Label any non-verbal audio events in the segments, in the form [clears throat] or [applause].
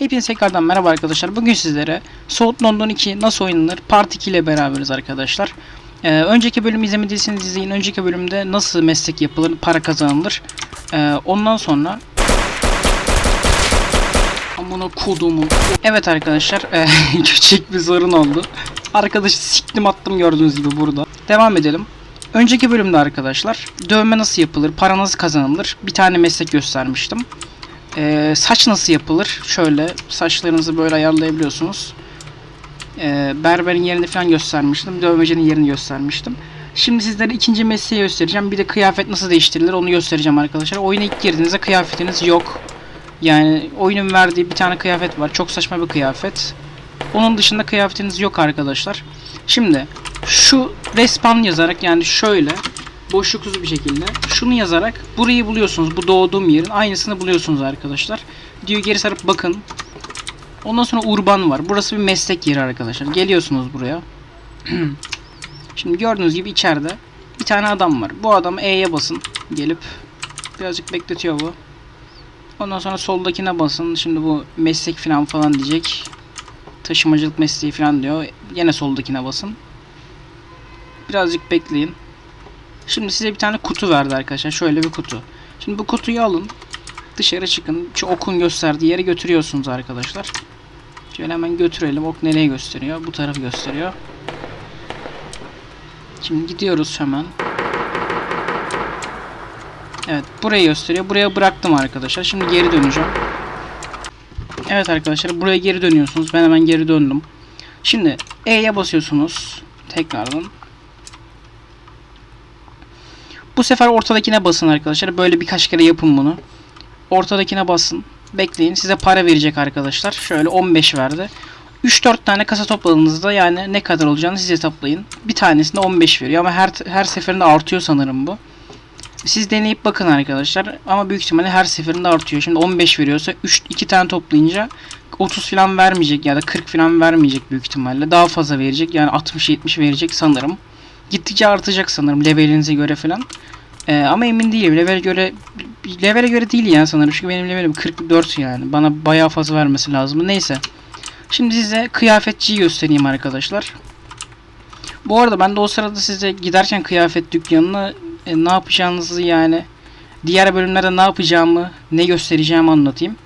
Hepinize tekrardan merhaba arkadaşlar. Bugün sizlere Soğut London 2 nasıl oynanır Part 2 ile beraberiz arkadaşlar. Ee, önceki bölümü izlemediyseniz izleyin. Önceki bölümde nasıl meslek yapılır, para kazanılır. Ee, ondan sonra... Amına kodumun. Evet arkadaşlar, e, [laughs] küçük bir sorun oldu. Arkadaşı siktim attım gördüğünüz gibi burada. Devam edelim. Önceki bölümde arkadaşlar dövme nasıl yapılır, para nasıl kazanılır bir tane meslek göstermiştim. Ee, saç nasıl yapılır? Şöyle saçlarınızı böyle ayarlayabiliyorsunuz. Ee, berberin yerini falan göstermiştim. Dövmecinin yerini göstermiştim. Şimdi sizlere ikinci mesleği göstereceğim. Bir de kıyafet nasıl değiştirilir onu göstereceğim arkadaşlar. Oyuna ilk girdiğinizde kıyafetiniz yok. Yani oyunun verdiği bir tane kıyafet var. Çok saçma bir kıyafet. Onun dışında kıyafetiniz yok arkadaşlar. Şimdi şu respawn yazarak yani şöyle boşluksuz bir şekilde şunu yazarak burayı buluyorsunuz. Bu doğduğum yerin aynısını buluyorsunuz arkadaşlar. Diyor geri sarıp bakın. Ondan sonra urban var. Burası bir meslek yeri arkadaşlar. Geliyorsunuz buraya. [clears throat] Şimdi gördüğünüz gibi içeride bir tane adam var. Bu adam E'ye basın. Gelip birazcık bekletiyor bu. Ondan sonra soldakine basın. Şimdi bu meslek falan falan diyecek. Taşımacılık mesleği falan diyor. Yine soldakine basın. Birazcık bekleyin. Şimdi size bir tane kutu verdi arkadaşlar. Şöyle bir kutu. Şimdi bu kutuyu alın. Dışarı çıkın. Şu okun gösterdiği yere götürüyorsunuz arkadaşlar. Şöyle hemen götürelim. Ok nereye gösteriyor? Bu tarafı gösteriyor. Şimdi gidiyoruz hemen. Evet burayı gösteriyor. Buraya bıraktım arkadaşlar. Şimdi geri döneceğim. Evet arkadaşlar buraya geri dönüyorsunuz. Ben hemen geri döndüm. Şimdi E'ye basıyorsunuz. Tekrardan. Bu sefer ortadakine basın arkadaşlar. Böyle birkaç kere yapın bunu. Ortadakine basın. Bekleyin. Size para verecek arkadaşlar. Şöyle 15 verdi. 3-4 tane kasa topladığınızda yani ne kadar olacağını siz hesaplayın. Bir tanesinde 15 veriyor ama her her seferinde artıyor sanırım bu. Siz deneyip bakın arkadaşlar ama büyük ihtimalle her seferinde artıyor. Şimdi 15 veriyorsa 3 2 tane toplayınca 30 falan vermeyecek ya da 40 falan vermeyecek büyük ihtimalle. Daha fazla verecek. Yani 60 70 verecek sanırım. Gittikçe artacak sanırım levelinize göre falan. Ee, ama emin değilim. Level göre levele göre değil yani sanırım. Çünkü benim levelim 44 yani. Bana bayağı fazla vermesi lazım. Neyse. Şimdi size kıyafetçiyi göstereyim arkadaşlar. Bu arada ben de o sırada size giderken kıyafet dükkanına e, ne yapacağınızı yani diğer bölümlerde ne yapacağımı, ne göstereceğimi anlatayım.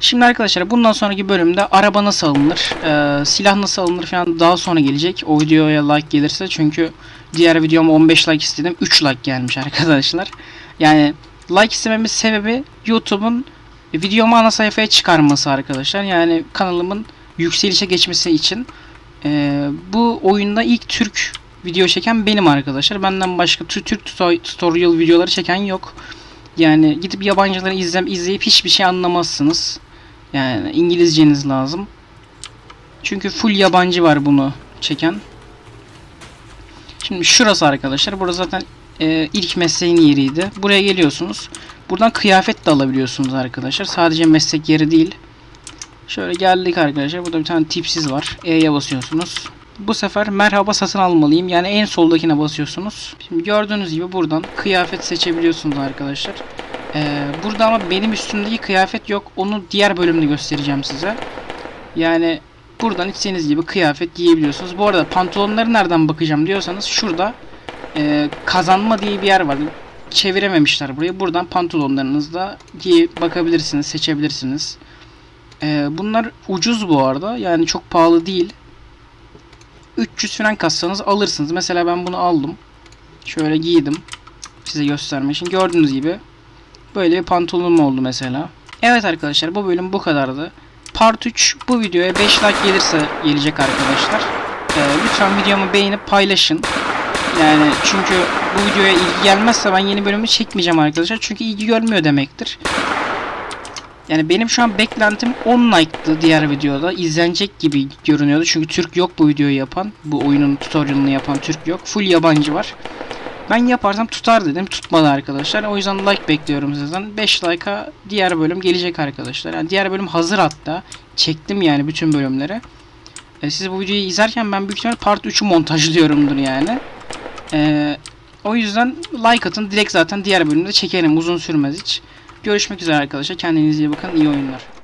Şimdi arkadaşlar bundan sonraki bölümde araba nasıl alınır, e, silah nasıl alınır falan daha sonra gelecek. O videoya like gelirse çünkü diğer videoma 15 like istedim. 3 like gelmiş arkadaşlar. Yani like istememin sebebi YouTube'un videomu ana sayfaya çıkarması arkadaşlar. Yani kanalımın yükselişe geçmesi için. E, bu oyunda ilk Türk video çeken benim arkadaşlar. Benden başka Türk tutorial videoları çeken yok. Yani gidip yabancıları izlem izleyip hiçbir şey anlamazsınız. Yani İngilizceniz lazım. Çünkü full yabancı var bunu çeken. Şimdi şurası arkadaşlar. Burası zaten e, ilk mesleğin yeriydi. Buraya geliyorsunuz. Buradan kıyafet de alabiliyorsunuz arkadaşlar. Sadece meslek yeri değil. Şöyle geldik arkadaşlar. Burada bir tane tipsiz var. E'ye basıyorsunuz. Bu sefer merhaba satın almalıyım. Yani en soldakine basıyorsunuz. Şimdi gördüğünüz gibi buradan kıyafet seçebiliyorsunuz arkadaşlar. Ee, burada ama benim üstümdeki kıyafet yok. Onu diğer bölümde göstereceğim size. Yani buradan istediğiniz gibi kıyafet giyebiliyorsunuz. Bu arada pantolonları nereden bakacağım diyorsanız şurada e, kazanma diye bir yer var. Çevirememişler burayı. Buradan pantolonlarınızda giye bakabilirsiniz, seçebilirsiniz. Ee, bunlar ucuz bu arada. Yani çok pahalı değil. 300 falan kassanız alırsınız. Mesela ben bunu aldım. Şöyle giydim. Size göstermek için. Gördüğünüz gibi böyle bir pantolonum oldu mesela. Evet arkadaşlar bu bölüm bu kadardı. Part 3 bu videoya 5 like gelirse gelecek arkadaşlar. Ee, lütfen videomu beğenip paylaşın. Yani çünkü bu videoya ilgi gelmezse ben yeni bölümü çekmeyeceğim arkadaşlar. Çünkü ilgi görmüyor demektir. Yani benim şu an beklentim 10 like'tı diğer videoda. izlenecek gibi görünüyordu. Çünkü Türk yok bu videoyu yapan. Bu oyunun tutorialını yapan Türk yok. Full yabancı var. Ben yaparsam tutar dedim. Tutmadı arkadaşlar. O yüzden like bekliyorum sizden. 5 like'a diğer bölüm gelecek arkadaşlar. Yani diğer bölüm hazır hatta. Çektim yani bütün bölümleri. E, siz bu videoyu izlerken ben büyük ihtimalle part 3'ü montajlıyorumdur yani. E, o yüzden like atın. Direkt zaten diğer bölümde çekerim. Uzun sürmez hiç. Görüşmek üzere arkadaşlar. Kendinize iyi bakın. İyi oyunlar.